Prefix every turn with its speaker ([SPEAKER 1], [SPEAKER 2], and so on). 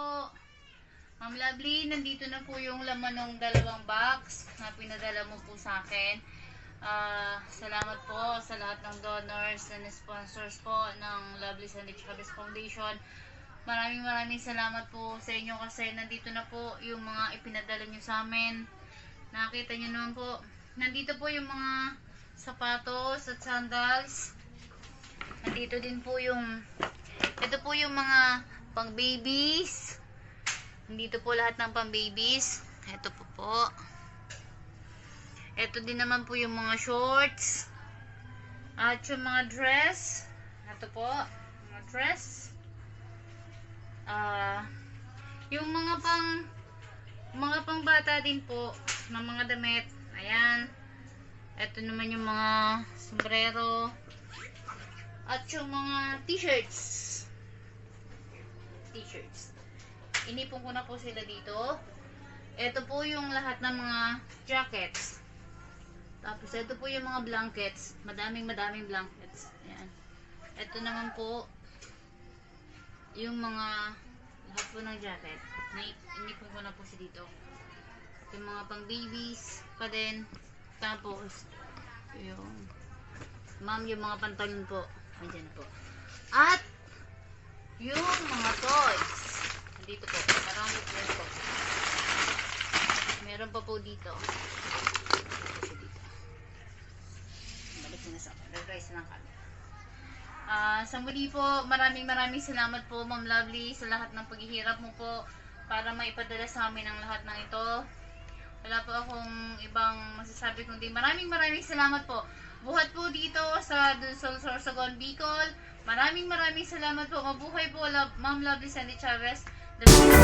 [SPEAKER 1] po. Ma'am Lovely, nandito na po yung laman ng dalawang box na pinadala mo po sa akin. Ah, salamat po sa lahat ng donors and sponsors po ng Lovely Sandy Chavez Foundation. Maraming maraming salamat po sa inyo kasi nandito na po yung mga ipinadala nyo sa amin. Nakita nyo naman po, nandito po yung mga sapatos at sandals. Nandito din po yung, ito po yung mga pang babies. Nandito po lahat ng pang babies. Ito po po. Ito din naman po yung mga shorts. At yung mga dress. Ito po, mga dress. Ah, yung mga pang mga pang bata din po ng mga damit. Ayan. Ito naman yung mga sombrero. At yung mga t-shirts. T-shirts. Inipon ko na po sila dito. Ito po yung lahat ng mga jackets. Tapos ito po yung mga blankets. Madaming madaming blankets. Ayan. Ito naman po yung mga lahat po ng jacket. Inipon ko na po si dito. Yung mga pang babies pa din. Tapos yung ma'am yung mga pantalon po. Andiyan po. At yung mga. Dito po. Marami po po. Meron pa po dito. Balik na sa Guys, ng camera. Ah, sa muli po, maraming maraming salamat po Ma'am Lovely sa lahat ng paghihirap mo po para maipadala sa amin ang lahat ng ito. Wala po akong ibang masasabi kundi maraming maraming salamat po. Buhat po dito sa Dulsol Sorsogon Bicol. Maraming maraming salamat po. Mabuhay po Ma'am Lovely Sandy Chavez. Bye.